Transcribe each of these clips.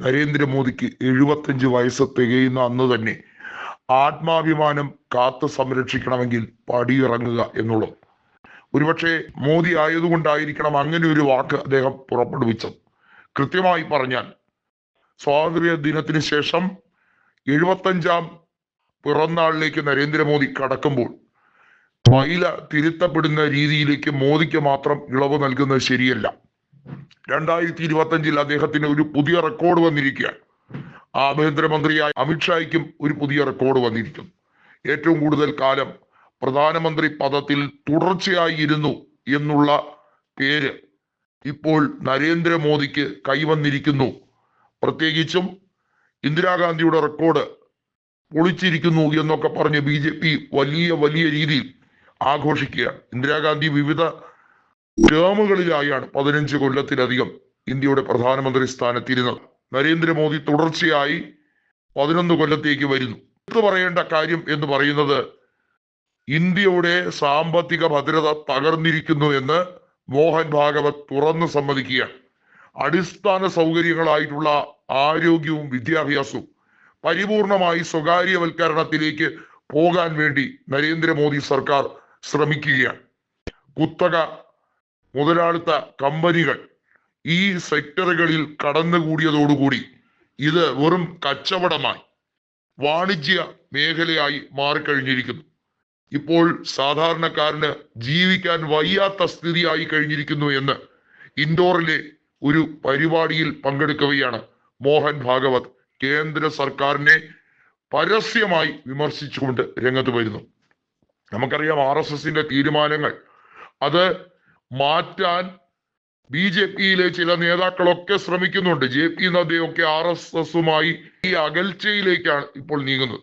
നരേന്ദ്രമോദിക്ക് എഴുപത്തഞ്ച് വയസ്സ് തികയുന്ന അന്ന് തന്നെ ആത്മാഭിമാനം കാത്തു സംരക്ഷിക്കണമെങ്കിൽ പടിയിറങ്ങുക എന്നുള്ളത് ഒരുപക്ഷെ മോദി ആയതുകൊണ്ടായിരിക്കണം അങ്ങനെ ഒരു വാക്ക് അദ്ദേഹം പുറപ്പെടുവിച്ചത്. കൃത്യമായി പറഞ്ഞാൽ സ്വാതന്ത്ര്യ ദിനത്തിന് ശേഷം എഴുപത്തഞ്ചാം പിറന്നാളിലേക്ക് നരേന്ദ്രമോദി കടക്കുമ്പോൾ മൈല തിരുത്തപ്പെടുന്ന രീതിയിലേക്ക് മോദിക്ക് മാത്രം ഇളവ് നൽകുന്നത് ശരിയല്ല. രണ്ടായിരത്തി ഇരുപത്തഞ്ചിൽ അദ്ദേഹത്തിന് ഒരു പുതിയ റെക്കോർഡ് വന്നിരിക്കുകയാണ് ആഭ്യന്തരമന്ത്രിയായ അമിത്ഷായ്ക്കും ഒരു പുതിയ റെക്കോർഡ് വന്നിരിക്കുന്നു. ഏറ്റവും കൂടുതൽ കാലം പ്രധാനമന്ത്രി പദത്തിൽ തുടർച്ചയായി ഇരുന്നു എന്നുള്ള പേര് ഇപ്പോൾ നരേന്ദ്രമോദിക്ക് കൈവന്നിരിക്കുന്നു. പ്രത്യേകിച്ചും ഇന്ദിരാഗാന്ധിയുടെ റെക്കോർഡ് പൊളിച്ചിരിക്കുന്നു എന്നൊക്കെ പറഞ്ഞ് ബി വലിയ വലിയ രീതിയിൽ ആഘോഷിക്കുകയാണ്. ഇന്ദിരാഗാന്ധി വിവിധ ടേമുകളിലായാണ് പതിനഞ്ച് കൊല്ലത്തിലധികം ഇന്ത്യയുടെ പ്രധാനമന്ത്രി സ്ഥാനത്തിരുന്നത്. നരേന്ദ്രമോദി തുടർച്ചയായി പതിനൊന്ന് കൊല്ലത്തേക്ക് വരുന്നു. എടുത്തു പറയേണ്ട കാര്യം എന്ന് പറയുന്നത് ഇന്ത്യയുടെ സാമ്പത്തിക ഭദ്രത തകർന്നിരിക്കുന്നു എന്ന് മോഹൻ ഭാഗവത് തുറന്നു സമ്മതിക്കുകയാണ്. അടിസ്ഥാന സൗകര്യങ്ങളായിട്ടുള്ള ആരോഗ്യവും വിദ്യാഭ്യാസവും പരിപൂർണമായി സ്വകാര്യവൽക്കരണത്തിലേക്ക് പോകാൻ വേണ്ടി നരേന്ദ്രമോദി സർക്കാർ ശ്രമിക്കുകയാണ്. കുത്തക മുതലാളിത്ത കമ്പനികൾ ഈ സെക്ടറുകളിൽ കടന്നുകൂടിയതോടുകൂടി ഇത് വെറും കച്ചവടമായി വാണിജ്യ മേഖലയായി മാറിക്കഴിഞ്ഞിരിക്കുന്നു. ഇപ്പോൾ സാധാരണക്കാരന് ജീവിക്കാൻ വയ്യാത്ത സ്ഥിതിയായി കഴിഞ്ഞിരിക്കുന്നു എന്ന് ഇൻഡോറിലെ ഒരു പരിപാടിയിൽ പങ്കെടുക്കുകയാണ് മോഹൻ ഭാഗവത്. കേന്ദ്ര സർക്കാരിനെ പരസ്യമായി വിമർശിച്ചുകൊണ്ട് രംഗത്ത് വരുന്നു. നമുക്കറിയാം ആർ എസ് എസിന്റെ തീരുമാനങ്ങൾ അത് മാറ്റാൻ ബി ജെ പിയിലെ ചില നേതാക്കളൊക്കെ ശ്രമിക്കുന്നുണ്ട്. ജെ പി നദ്ദയൊക്കെ ആർ എസ് എസുമായി ഈ അകൽച്ചയിലേക്കാണ് ഇപ്പോൾ നീങ്ങുന്നത്.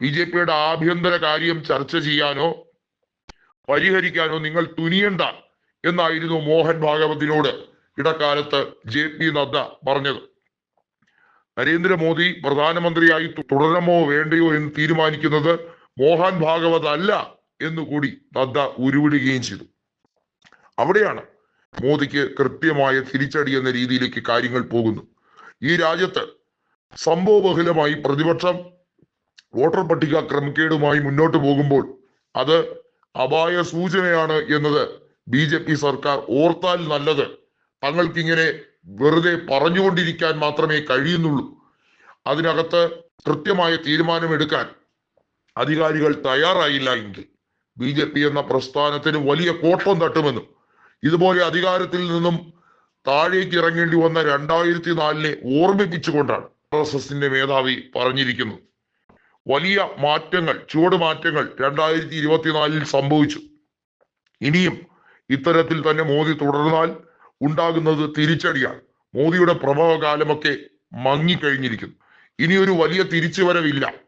ബി ജെ പിയുടെ ആഭ്യന്തര കാര്യം ചർച്ച ചെയ്യാനോ പരിഹരിക്കാനോ നിങ്ങൾ തുനിയണ്ട എന്നായിരുന്നു മോഹൻ ഭാഗവതിനോട് ഇടക്കാലത്ത് ജെ പി നദ്ദ പറഞ്ഞത്. നരേന്ദ്രമോദി പ്രധാനമന്ത്രിയായി തുടരണമോ വേണ്ടയോ എന്ന് തീരുമാനിക്കുന്നത് മോഹൻ ഭാഗവത് അല്ല എന്നുകൂടി നദ്ദ ഉരുവിടുകയും ചെയ്തു. അവിടെയാണ് മോദിക്ക് കൃത്യമായ തിരിച്ചടി എന്ന രീതിയിലേക്ക് കാര്യങ്ങൾ പോകുന്നു. ഈ രാജ്യത്ത് സംഭവബഹുലമായി പ്രതിപക്ഷം വോട്ടർ പട്ടിക ക്രമക്കേടുമായി മുന്നോട്ട് പോകുമ്പോൾ അത് അപായ സൂചനയാണ് എന്നത് ബി ജെ പി സർക്കാർ ഓർത്താൽ നല്ലത്. തങ്ങൾക്ക് ഇങ്ങനെ വെറുതെ പറഞ്ഞുകൊണ്ടിരിക്കാൻ മാത്രമേ കഴിയുന്നുള്ളൂ. അതിനകത്ത് കൃത്യമായ തീരുമാനമെടുക്കാൻ അധികാരികൾ തയ്യാറായില്ല എങ്കിൽ ബി ജെ പി എന്ന പ്രസ്ഥാനത്തിന് വലിയ കോട്ടം തട്ടുമെന്നും ഇതുപോലെ അധികാരത്തിൽ നിന്നും താഴേക്ക് ഇറങ്ങേണ്ടി വന്ന രണ്ടായിരത്തി നാലിനെ ഓർമ്മിപ്പിച്ചുകൊണ്ടാണ് ആർ എസ് എസിന്റെ മേധാവി പറഞ്ഞിരിക്കുന്നത്. വലിയ മാറ്റങ്ങൾ ചുവട് മാറ്റങ്ങൾ രണ്ടായിരത്തി ഇരുപത്തിനാലിൽ സംഭവിച്ചു. ഇനിയും ഇത്തരത്തിൽ തന്നെ മോദി തുടർന്നാൽ ഉണ്ടാകുന്നത് തിരിച്ചടിയാണ്. മോദിയുടെ പ്രഭവകാലമൊക്കെ മങ്ങിക്കഴിഞ്ഞിരിക്കുന്നു. ഇനി ഒരു വലിയ തിരിച്ചുവരവില്ല.